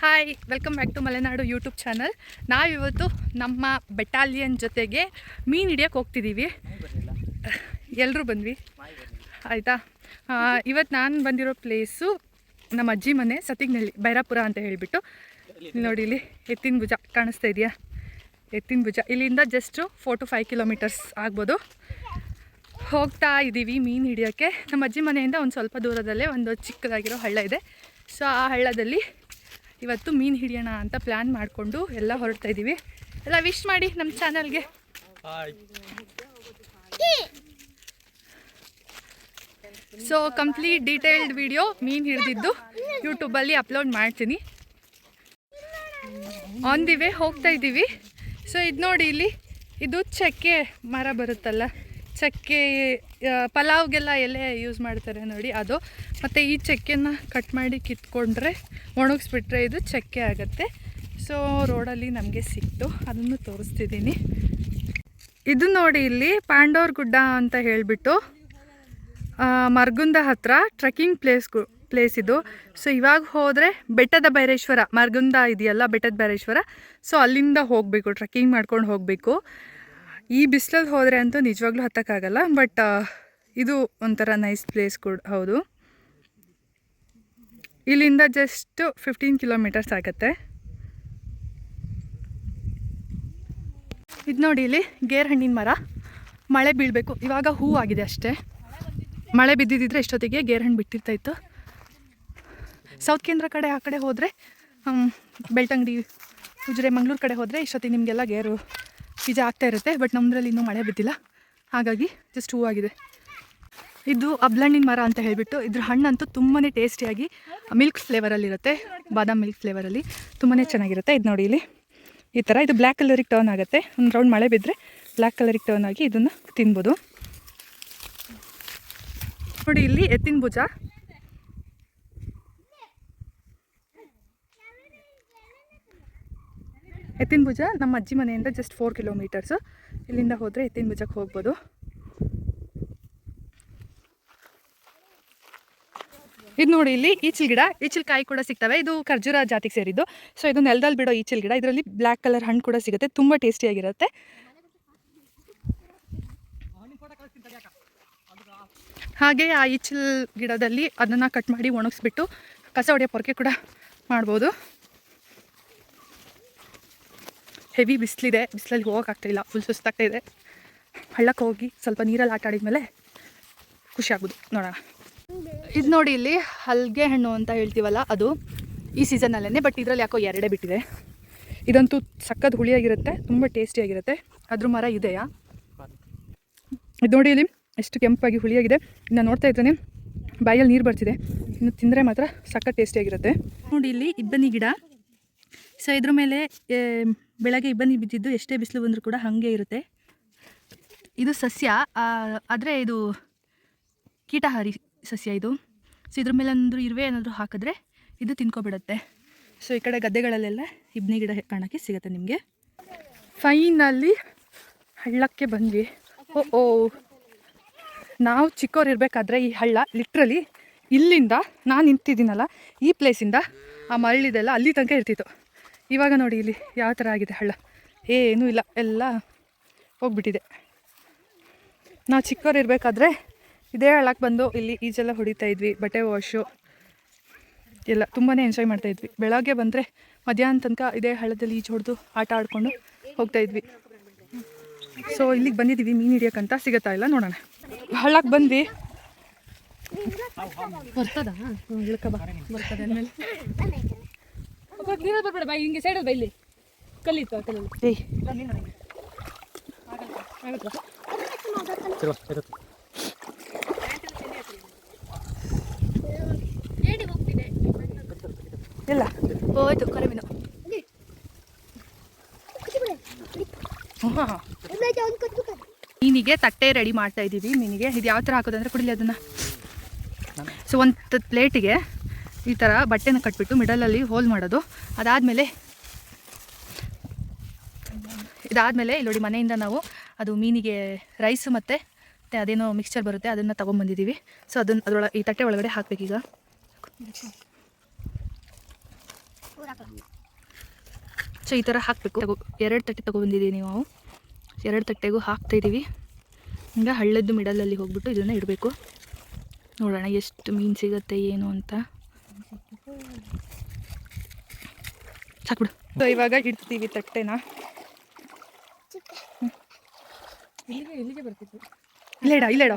Hi welcome back to Malenadu YouTube channel ನಾವಿವತ್ತು ನಮ್ಮ battalion ಜೊತೆಗೆ ಮೀನು ಹಿಡಿಯೋಕೆ ಹೋಗ್ತಿದ್ದೀವಿ ಎಲ್ಲರೂ ಬಂದ್ವಿ? ಆಯಿತಾ? ಇವತ್ತು ನಾನು ಬಂದಿರೋ ಪ್ಲೇಸು ನಮ್ಮ ಅಜ್ಜಿ ಮನೆ, ಸತಿಗ್ನಳ್ಳಿ, ಬೈರಾಪುರ ಅಂತ ಹೇಳಿಬಿಟ್ಟು. ನೋಡಿ ಇಲ್ಲಿ ಎತ್ತಿನ ಭುಜ ಕಾಣಿಸ್ತಾ ಇದೆಯಾ? ಎತ್ತಿನ ಭುಜ. ಇಲ್ಲಿಂದ just four to five kilometres ಆಗ್ಬೋದು. ಹೋಗ್ತಾ ಇದ್ದೀವಿ ಮೀನು ಹಿಡಿಯೋಕ್ಕೆ. ನಮ್ಮ ಅಜ್ಜಿ ಮನೆಯಿಂದ ಒಂದು ಸ್ವಲ್ಪ ದೂರದಲ್ಲೇ ಒಂದು ಚಿಕ್ಕದಾಗಿರೋ ಹಳ್ಳ ಇದೆ. ಸೊ ಆ ಹಳ್ಳದಲ್ಲಿ ಇವತ್ತು ಮೀನು ಹಿಡಿಯೋಣ ಅಂತ ಪ್ಲ್ಯಾನ್ ಮಾಡಿಕೊಂಡು ಎಲ್ಲ ಹೊರಡ್ತಾ ಇದ್ದೀವಿ ಎಲ್ಲ ವಿಶ್ ಮಾಡಿ ನಮ್ಮ ಚಾನಲ್ಗೆ ಸೊ ಕಂಪ್ಲೀಟ್ ಡೀಟೇಲ್ಡ್ ವಿಡಿಯೋ ಮೀನು ಹಿಡಿದಿದ್ದು ಯೂಟ್ಯೂಬಲ್ಲಿ ಅಪ್ಲೋಡ್ ಮಾಡ್ತೀನಿ. ಆನ್ ದಿ ವೇ ಹೋಗ್ತಾ ಇದ್ದೀವಿ ಸೊ ಇದು ನೋಡಿ ಇಲ್ಲಿ, ಇದು ಚಕ್ಕೆ ಮರ ಬರುತ್ತಲ್ಲ. ಚಕ್ಕೆ ಪಲಾವ್ಗೆಲ್ಲ ಎಲೆ ಯೂಸ್ ಮಾಡ್ತಾರೆ ನೋಡಿ ಅದು. ಮತ್ತು ಈ ಚಕ್ಕೆನ ಕಟ್ ಮಾಡಿ ಕಿತ್ಕೊಂಡ್ರೆ ಒಣಗಿಸ್ಬಿಟ್ರೆ ಇದು ಚಕ್ಕೆ ಆಗುತ್ತೆ. ಸೊ ರೋಡಲ್ಲಿ ನಮಗೆ ಸಿಕ್ತು. ಅದನ್ನು ತೋರಿಸ್ತಿದ್ದೀನಿ. ಇದು ನೋಡಿ ಇಲ್ಲಿ ಪಾಂಡೋರ್ ಗುಡ್ಡ ಅಂತ ಹೇಳಿಬಿಟ್ಟು ಮರ್ಗುಂದ ಹತ್ರ ಟ್ರೆಕ್ಕಿಂಗ್ ಪ್ಲೇಸ್ ಪ್ಲೇಸ್ ಇದು. ಸೊ ಇವಾಗ ಹೋದರೆ ಬೆಟ್ಟದ ಬೈರೇಶ್ವರ, ಮರ್ಗುಂದ ಇದೆಯಲ್ಲ ಬೆಟ್ಟದ ಬೈರೇಶ್ವರ? ಸೊ ಅಲ್ಲಿಂದ ಹೋಗಬೇಕು ಟ್ರೆಕ್ಕಿಂಗ್ ಮಾಡ್ಕೊಂಡು ಹೋಗಬೇಕು. ಈ ಬಿಸಿಲಲ್ಲಿ ಹೋದರೆ ಅಂತೂ ನಿಜವಾಗ್ಲೂ ಹತ್ತಕ್ಕಾಗಲ್ಲ ಬಟ್ ಇದು ಒಂಥರ ನೈಸ್ ಪ್ಲೇಸ್ ಕೂಡ, ಹೌದು. ಇಲ್ಲಿಂದ ಜಸ್ಟ್ ಫಿಫ್ಟೀನ್ ಕಿಲೋಮೀಟರ್ಸ್ ಆಗುತ್ತೆ. ಇದು ನೋಡಿ ಇಲ್ಲಿ ಗೇರ್ ಹಣ್ಣಿನ ಮರ. ಮಳೆ ಬೀಳಬೇಕು. ಇವಾಗ ಹೂ ಆಗಿದೆ ಅಷ್ಟೇ. ಮಳೆ ಬಿದ್ದಿದ್ದಿದ್ರೆ ಇಷ್ಟೊತ್ತಿಗೆ ಗೇರ್ ಹಣ್ಣು ಬಿಟ್ಟಿರ್ತಾ ಇತ್ತು. ಸೌತ್ ಕೇಂದ್ರ ಕಡೆ ಆ ಕಡೆ ಹೋದರೆ ಬೆಳ್ತಂಗಡಿ ಉಜಿರೆ ಮಂಗ್ಳೂರು ಕಡೆ ಹೋದರೆ ಇಷ್ಟೊತ್ತಿಗೆ ನಿಮಗೆಲ್ಲ ಗೇರು ಬೀಜ ಆಗ್ತಾ ಇರುತ್ತೆ, ಬಟ್ ನಮ್ಮದ್ರಲ್ಲಿ ಇನ್ನೂ ಮಳೆ ಬಿದ್ದಿಲ್ಲ. ಹಾಗಾಗಿ ಜಸ್ಟ್ ಹೂವಾಗಿದೆ ಇದು ಅಬ್ಲಣ್ಣಿನ ಮರ ಅಂತ ಹೇಳಿಬಿಟ್ಟು ಇದ್ರ ಹಣ್ಣಂತೂ ತುಂಬಾ ಟೇಸ್ಟಿಯಾಗಿ ಮಿಲ್ಕ್ ಫ್ಲೇವರಲ್ಲಿರುತ್ತೆ, ಬಾದಾಮ್ ಮಿಲ್ಕ್ ಫ್ಲೇವರಲ್ಲಿ ತುಂಬಾ ಚೆನ್ನಾಗಿರುತ್ತೆ. ಇದು ನೋಡಿ ಇಲ್ಲಿ. ಈ ಥರ ಇದು ಬ್ಲ್ಯಾಕ್ ಕಲರಿಗೆ ಟರ್ನ್ ಆಗುತ್ತೆ. ಒಂದು ರೌಂಡ್ ಮಳೆ ಬಿದ್ದರೆ ಬ್ಲ್ಯಾಕ್ ಕಲರಿಗೆ ಟರ್ನ್ ಆಗಿ ಇದನ್ನು ತಿನ್ಬೋದು. ನೋಡಿ ಇಲ್ಲಿ ಎತ್ತಿನ ಭುಜ. ಎತ್ತಿನ ಭುಜ ನಮ್ಮ ಅಜ್ಜಿ ಮನೆಯಿಂದ ಜಸ್ಟ್ ಫೋರ್ ಕಿಲೋಮೀಟರ್ಸು ಇಲ್ಲಿಂದ ಹೋದರೆ ಎತ್ತಿನ ಭುಜಕ್ಕೆ ಹೋಗ್ಬೋದು. ಇದು ನೋಡಿ ಇಲ್ಲಿ ಈಚಿಲ್ ಗಿಡ, ಈಚಿಲ್ ಕಾಯಿ ಕೂಡ ಸಿಗ್ತವೆ. ಇದು ಖರ್ಜೂರ ಜಾತಿಗೆ ಸೇರಿದ್ದು. ಸೊ ಇದು ನೆಲದಲ್ಲಿ ಬಿಡೋ ಈಚಿಲ್ ಗಿಡ. ಇದರಲ್ಲಿ ಬ್ಲ್ಯಾಕ್ ಕಲರ್ ಹಣ್ಣು ಕೂಡ ಸಿಗುತ್ತೆ. ತುಂಬ ಟೇಸ್ಟಿಯಾಗಿರುತ್ತೆ ಹಾಗೆ ಆ ಈಚಿಲ್ ಗಿಡದಲ್ಲಿ ಅದನ್ನು ಕಟ್ ಮಾಡಿ ಒಣಗಿಸ್ಬಿಟ್ಟು ಕಸ ಹೊಡೆಯೋ ಪೊರಕೆ ಕೂಡ ಮಾಡ್ಬೋದು. ಹೆವಿ ಬಿಸಿಲಿದೆ. ಬಿಸಿಲಲ್ಲಿ ಹೋಗೋಕ್ಕಾಗ್ತಾಯಿಲ್ಲ ಫುಲ್ ಸುಸ್ತಾಗ್ತಾ ಇದೆ. ಹಳ್ಳಕ್ಕೆ ಹೋಗಿ ಸ್ವಲ್ಪ ನೀರಲ್ಲಿ ಆಟ ಆಡಿದ್ಮೇಲೆ ಖುಷಿ ಆಗ್ಬೋದು ನೋಡೋಣ. ಇದು ನೋಡಿ ಇಲ್ಲಿ ಹಲ್ಗೆ ಹಣ್ಣು ಅಂತ ಹೇಳ್ತೀವಲ್ಲ ಅದು ಈ ಸೀಸನಲ್ಲೇ ಬಟ್ ಇದರಲ್ಲಿ ಯಾಕೋ ಎರಡೇ ಬಿಟ್ಟಿದೆ. ಇದಂತೂ ಸಕ್ಕದ ಹುಳಿಯಾಗಿರುತ್ತೆ, ತುಂಬ ಟೇಸ್ಟಿಯಾಗಿರುತ್ತೆ ಅದ್ರ ಮರ ಇದೆಯಾ? ಇದು ನೋಡಿ ಇಲ್ಲಿ ಎಷ್ಟು ಕೆಂಪಾಗಿ ಹುಳಿಯಾಗಿದೆ. ನಾನು ನೋಡ್ತಾ ಇದ್ದೇನೆ ಬಾಯಲ್ಲಿ ನೀರು ಬರ್ತಿದೆ. ಇನ್ನು ತಿಂದರೆ ಮಾತ್ರ ಸಕ್ಕತ್ ಟೇಸ್ಟಿಯಾಗಿರುತ್ತೆ ನೋಡಿ ಇಲ್ಲಿ ಇಬ್ಬನಿ ಗಿಡ. ಸೊ ಇದ್ರ ಮೇಲೆ ಬೆಳಗ್ಗೆ ಇಬ್ಬನಿ ಬಿದ್ದಿದ್ದು ಎಷ್ಟೇ ಬಿಸಿಲು ಬಂದರೂ ಕೂಡ ಹಾಗೆ ಇರುತ್ತೆ. ಇದು ಸಸ್ಯ ಆದರೆ ಇದು ಕೀಟಹಾರಿ ಸಸ್ಯ ಇದು. ಸೊ ಇದ್ರ ಮೇಲೆ ಏನಾದರೂ ಇರುವೆ ಏನಾದರೂ ಹಾಕಿದ್ರೆ ಇದು ತಿನ್ಕೊಬಿಡುತ್ತೆ. ಸೊ ಈ ಕಡೆ ಗದ್ದೆಗಳಲ್ಲೆಲ್ಲ ಇಬ್ನಿ ಗಿಡ ಕಾಣೋಕ್ಕೆ ಸಿಗುತ್ತೆ ನಿಮಗೆ. ಫೈನಲ್ಲಿ ಹಳ್ಳಕ್ಕೆ ಬಂದ್ವಿ. ಓ ಓ. ನಾವು ಚಿಕ್ಕವ್ರು ಇರಬೇಕಾದ್ರೆ ಈ ಹಳ್ಳ ಲಿಟ್ರಲಿ ಇಲ್ಲಿಂದ ನಾನು ನಿಂತಿದ್ದೀನಲ್ಲ, ಈ ಪ್ಲೇಸಿಂದ ಆ ಮರಳಿದೆಲ್ಲ ಅಲ್ಲಿ ತನಕ ಇರ್ತಿತ್ತು. ಇವಾಗ ನೋಡಿ ಇಲ್ಲಿ ಯಾವ ಥರ ಆಗಿದೆ ಹಳ್ಳ. ಏನೂ ಇಲ್ಲ, ಎಲ್ಲ ಹೋಗ್ಬಿಟ್ಟಿದೆ. ನಾವು ಚಿಕ್ಕವ್ರು ಇರಬೇಕಾದ್ರೆ ಇದೇ ಹಳ್ಳಕ್ಕೆ ಬಂದು ಇಲ್ಲಿ ಈಜೆಲ್ಲ ಹೊಡಿತಾ ಇದ್ವಿ ಬಟ್ಟೆ ವಾಶು ಎಲ್ಲ ತುಂಬಾ ಎಂಜಾಯ್ ಮಾಡ್ತಾ ಇದ್ವಿ. ಬೆಳಗ್ಗೆ ಬಂದರೆ ಮಧ್ಯಾಹ್ನ ತನಕ ಇದೇ ಹಳ್ಳದಲ್ಲಿ ಈಜು ಹೊಡೆದು ಆಟ ಆಡಿಕೊಂಡು ಹೋಗ್ತಾ ಇದ್ವಿ. ಸೊ ಇಲ್ಲಿಗೆ ಬಂದಿದ್ದೀವಿ ಮೀನು ಹಿಡಿಯೋಕ್ಕಂತ ಸಿಗುತ್ತಾ ಇಲ್ಲ ನೋಡೋಣ. ಹಳ್ಳಕ್ಕೆ ಬಂದ್ವಿ. ಬರ್ತದ? ಬರ್ತದೆ ಬರ್ಬೇಡ ಹಿಂಗೆ ಸೈಡಲ್ಲಿ ಬಾ ಇಲ್ಲಿ. ಹೋಯ್ತು ಹಾಂ ಮೀನಿಗೆ ತಟ್ಟೆ ರೆಡಿ ಮಾಡ್ತಾ ಇದ್ದೀವಿ ಮೀನಿಗೆ. ಇದು ಯಾವ ಥರ ಹಾಕೋದಂದ್ರೆ ಕುಡಿಲಿ ಅದನ್ನು. ಸೊ ಒಂದು ಪ್ಲೇಟಿಗೆ ಈ ಥರ ಬಟ್ಟೆನ ಕಟ್ಬಿಟ್ಟು ಮಿಡಲಲ್ಲಿ ಹೋಲ್ ಮಾಡೋದು. ಅದಾದಮೇಲೆ ಇದಾದಮೇಲೆ ಇಲ್ಲಿ ನೋಡಿ ಮನೆಯಿಂದ ನಾವು ಅದು ಮೀನಿಗೆ ರೈಸ್ ಮತ್ತು ಮತ್ತು ಅದೇನೋ ಮಿಕ್ಸ್ಚರ್ ಬರುತ್ತೆ ಅದನ್ನು ತೊಗೊಂಬಂದಿದ್ದೀವಿ ಸೊ ಅದನ್ನು ಅದರೊಳಗೆ ಈ ತಟ್ಟೆ ಒಳಗಡೆ ಹಾಕ್ಬೇಕೀಗ. ಸೊ ಈ ಥರ ಹಾಕಬೇಕು. ಎರಡು ತಟ್ಟೆ ತೊಗೊಬಂದಿದ್ದೀವಿ ನಾವು ಎರಡು ತಟ್ಟೆಗೂ ಹಾಕ್ತಾಯಿದ್ದೀವಿ ಹಿಂಗೆ ಹಳ್ಳದ್ದು ಮಿಡಲಲ್ಲಿ ಹೋಗ್ಬಿಟ್ಟು ಇದನ್ನು ಇಡಬೇಕು. ನೋಡೋಣ ಎಷ್ಟು ಮೀನು ಸಿಗುತ್ತೆ ಏನು ಅಂತ. ಸಾಕ್ಬಿಡು ಸೊ ಇವಾಗ ಇಡ್ತೀವಿ ತಟ್ಟೆನ. ಇಲ್ಲಿಗೆ ಇಲ್ಲಿಗೆ ಬರ್ತಿತ್ತು. ಇಲ್ಲೇಡ ಇಡ ಇಲ್ಲೇ ಇಡ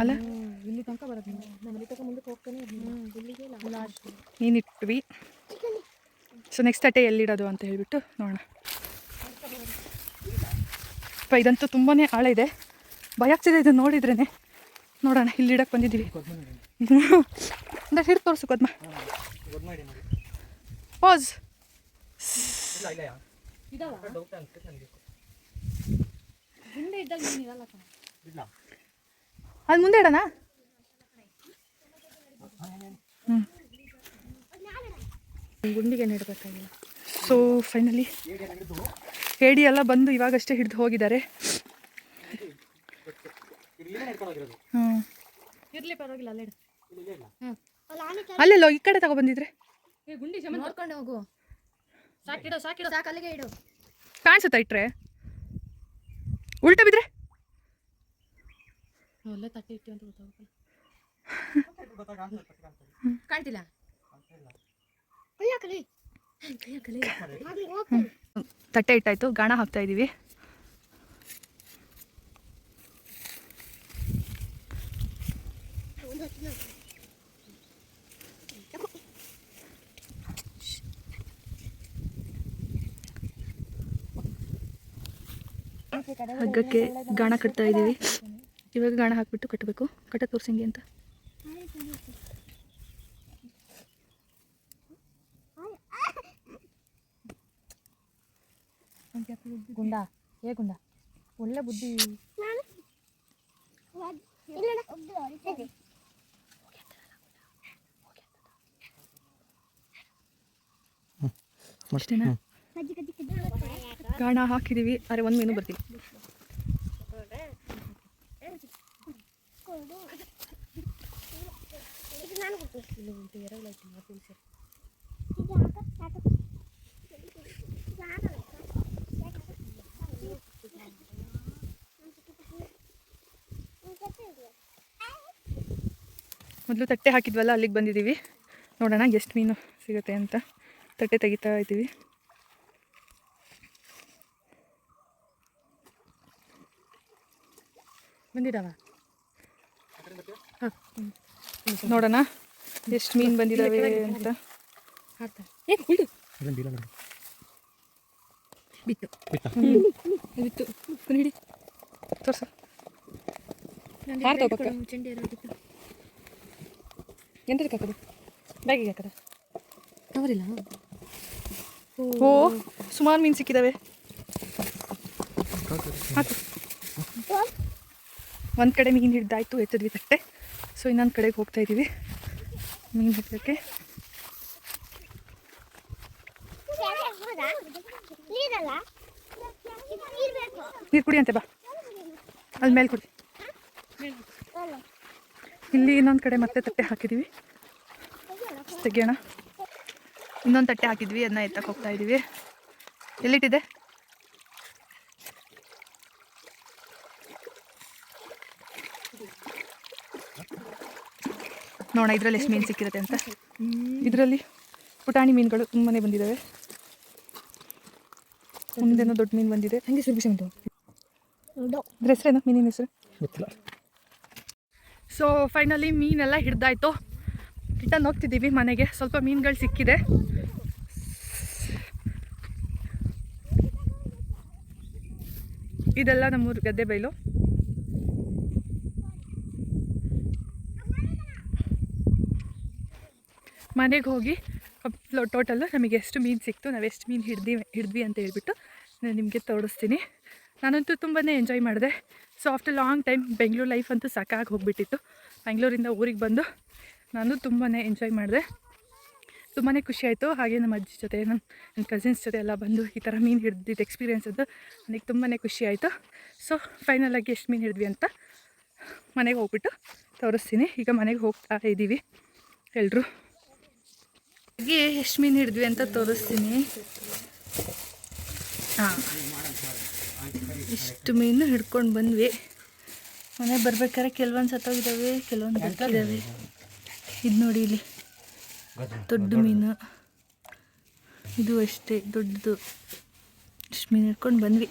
ಅಲ್ಲ? ಇಲ್ಲಿ ತನಕ ಬರೋದು ನಮ್ಮ ಇಲ್ಲಿ ತನಕ ಮುಂದಕ್ಕೆ ಹೋಗ್ತಾನೆ ಇಲ್ಲಿಗೆ ಲಾಸ್ಟ್ ನೀನಿಟ್ವಿ ಸೊ ನೆಕ್ಸ್ಟ್ ತಟ್ಟೆ ಎಲ್ಲಿಡೋದು ಅಂತ ಹೇಳ್ಬಿಟ್ಟು ನೋಡೋಣ. ಅಪ್ಪ ಇದಂತೂ ತುಂಬಾ ಆಳ ಇದೆ ಭಯ ಆಗ್ತಿದೆ ಇದನ್ನು ನೋಡಿದ್ರೇ ನೋಡೋಣ ಇಲ್ಲಿ ಇಡಕ್ಕೆ ಬಂದಿದ್ದೀವಿ. ಅಂದ್ರೆ ಹಿಡಿದು ತೋರಿಸು ಕದ್ಮ ಪಾಸ್. ಇದಾವ? ಹಿಂದೆ ಇದ್ದಾಗ ಅದು ಮುಂದೆ ಇಡೋಣ? ಗುಂಡಿಗೆ ನೆಡ್ಬೇಕಾಗಿಲ್ಲ ಸೊ ಫೈನಲಿ ಹೇಡಿ ಎಲ್ಲ ಬಂದು ಇವಾಗಷ್ಟೇ ಹಿಡಿದು ಹೋಗಿದ್ದಾರೆ. ಹ್ಞೂ ಇರ್ಲಿ ಪರವಾಗಿಲ್ಲ ಅಲ್ಲೇ ಅಲ್ಲೆಲ್ಲೋ ಈ ಕಡೆ ತಗೊಬಂದಿದ್ರೆ ಏ ಗುಂಡಿ ಶಮ ನೋಡ್ಕೊಂಡು ಹೋಗು. ಸಾಕಿಡು ಸಾಕಿಡು. ಸಾಕು ಅಲ್ಲಿಗೆ ಇಡು. ಕಾಣಿಸುತ್ತಾ ಇಟ್ರೆ? ಉಲ್ಟ ಬಿದ್ರೆ? ಅಲ್ಲೇ ತಟ್ಟೆ ಇಟ್ಟು ಅಂತ ಗೊತ್ತಾಗಲ್ಲ ಕಾಣ್ತಿಲ್ಲ? ತಟ್ಟೆ ಇಟ್ಟಾಯ್ತು ಗಾಣ ಹಾಕ್ತಾ ಇದ್ದೀವಿ ಹಗ್ಗಕ್ಕೆ ಗಾಣ ಕಟ್ತಾ ಇದ್ದೀವಿ ಇವಾಗ ಗಾಣ ಹಾಕಿಬಿಟ್ಟು ಕಟ್ಟಬೇಕು. ಕಟ್ಟ ತೋರಿಸಂಗೆ ಅಂತ. ಗುಂಡ. ಏ ಗುಂಡ. ಒಳ್ಳೆ ಬುದ್ಧಿ. ಅಷ್ಟೇನಾ ಗಾಣ ಹಾಕಿದೀವಿ ಅರೆ ಒಂದು ಮೀನು ಬರ್ತೀವಿ ಮೊದಲು ತಟ್ಟೆ ಹಾಕಿದ್ವಲ್ಲ ಅಲ್ಲಿಗೆ ಬಂದಿದ್ದೀವಿ ನೋಡೋಣ ಎಷ್ಟು ಮೀನು ಸಿಗುತ್ತೆ ಅಂತ. ತಟ್ಟೆ ತೆಗಿತಾ ಇದ್ದೀವಿ. ಬಂದಿದ್ದಾವ? ನೋಡೋಣ. ಎಷ್ಟು ಮೀನು ಬಂದಿದ್ದಾವೆ ಅಂತ. ಬಿತ್ತು. ಬಿತ್ತು? ಹಿಡಿ. ತೋರ್ಸು. ಎಂತದಕ್ಕೆ ಹಾಕೋದು? ಬ್ಯಾಗಿಗೆ ಹಾಕದ? ಅವರಿಲ್ಲ. ಓ ಸುಮಾರು ಮೀನು ಸಿಕ್ಕಿದಾವೆ. ಒಂದು ಕಡೆ ಮೀನು ಹಿಡ್ದಾಯ್ತು ಎತ್ತದ್ವಿ ತಟ್ಟೆ. ಸೊ ಇನ್ನೊಂದು ಕಡೆಗೆ ಹೋಗ್ತಾ ಇದ್ದೀವಿ ಮೀನು ಹಿಡ್ಯೋಕ್ಕೆ ನೀರು ಕುಡಿ ಅಂತೆ ಬಾ. ಅಲ್ಲಿ ಮೇಲೆ ಕುಡಿ. ಇಲ್ಲಿ ಇನ್ನೊಂದು ಕಡೆ ಮತ್ತೆ ತಟ್ಟೆ ಹಾಕಿದ್ದೀವಿ ತೆಗಿಯೋಣ. ಇನ್ನೊಂದು ತಟ್ಟೆ ಹಾಕಿದ್ವಿ ಅದನ್ನ ಎತ್ತಕ್ಕೆ ಹೋಗ್ತಾ ಇದ್ದೀವಿ ಎಲ್ಲಿಟ್ಟಿದೆ? ನೋಡೋಣ ಇದರಲ್ಲಿ ಎಷ್ಟು ಮೀನು ಸಿಕ್ಕಿರುತ್ತೆ ಅಂತ. ಇದರಲ್ಲಿ ಪುಟಾಣಿ ಮೀನುಗಳು ತುಂಬನೇ ಬಂದಿದ್ದಾವೆ ಮುಂದೇನೋ ದೊಡ್ಡ ಮೀನು ಬಂದಿದೆ. ಹಂಗೆ ಸುರ್ಬಿಸಿ ಉಂಟು. ಇದ್ರ ಹೆಸರೇನು? ಮೀನಿನ ಹೆಸರು? ಸೊ ಫೈನಲಿ ಮೀನೆಲ್ಲ ಹಿಡ್ದಾಯ್ತು. ರಿಟರ್ನ್ ಹೋಗ್ತಿದ್ದೀವಿ ಮನೆಗೆ. ಸ್ವಲ್ಪ ಮೀನುಗಳು ಸಿಕ್ಕಿದೆ. ಇದೆಲ್ಲ ನಮ್ಮೂರು ಗದ್ದೆ ಬೈಲು. ಮನೆಗೆ ಹೋಗಿ ಟೋಟಲ್ಲು ನಮಗೆ ಎಷ್ಟು ಮೀನು ಸಿಕ್ತು ನಾವು ಎಷ್ಟು ಮೀನು ಹಿಡ್ದಿ, ಹಿಡಿದ್ವಿ ಅಂತ ಹೇಳ್ಬಿಟ್ಟು ನಾನು ನಿಮಗೆ ತೋರಿಸ್ತೀನಿ. ನಾನಂತೂ ತುಂಬಾ ಎಂಜಾಯ್ ಮಾಡಿದೆ. So after long time Bengaluru life ಅಂತೂ ಸಾಕಾಗಿ ಹೋಗಿಬಿಟ್ಟಿತ್ತು. ಬೆಂಗಳೂರಿಂದ ಊರಿಗೆ ಬಂದು ನಾನು ತುಂಬಾ ಎಂಜಾಯ್ ಮಾಡಿದೆ. ತುಂಬಾ ಖುಷಿ ಆಯಿತು. ಹಾಗೆ ನಮ್ಮ ಅಜ್ಜಿ ಜೊತೆ ನಮ್ಮ ನನ್ನ ಕಸಿನ್ಸ್ ಜೊತೆ ಎಲ್ಲ ಬಂದು ಈ ಥರ ಮೀನು ಹಿಡ್ದಿದ್ದು ಎಕ್ಸ್ಪೀರಿಯೆನ್ಸ್ ಅದು ನನಗೆ ತುಂಬಾ ಖುಷಿ ಆಯಿತು. ಸೊ ಫೈನಲಾಗಿ ಎಷ್ಟು ಮೀನು ಹಿಡಿದ್ವಿ ಅಂತ ಮನೆಗೆ ಹೋಗ್ಬಿಟ್ಟು ತೋರಿಸ್ತೀನಿ. ಈಗ ಮನೆಗೆ ಹೋಗ್ತಾ ಇದ್ದೀವಿ ಎಲ್ಲರೂ ಹಾಗೆ ಎಷ್ಟು ಮೀನು ಹಿಡಿದ್ವಿ ಅಂತ ತೋರಿಸ್ತೀನಿ. ಹಾಂ. ಇಷ್ಟು ಮೀನು ಹಿಡ್ಕೊಂಡು ಬಂದ್ವಿ. ಮನೆ ಬರ್ಬೇಕಾದ್ರೆ ಕೆಲವೊಂದು ಸತ್ತೋಗಿದ್ದಾವೆ ಕೆಲವೊಂದು ಬರ್ತಿದ್ದಾವೆ ಇದು ನೋಡಿ ಇಲ್ಲಿ. ದೊಡ್ಡ ಮೀನು. ಇದು ಅಷ್ಟೇ, ದೊಡ್ಡದು. ಇಷ್ಟು ಮೀನು ಹಿಡ್ಕೊಂಡು ಬಂದ್ವಿ.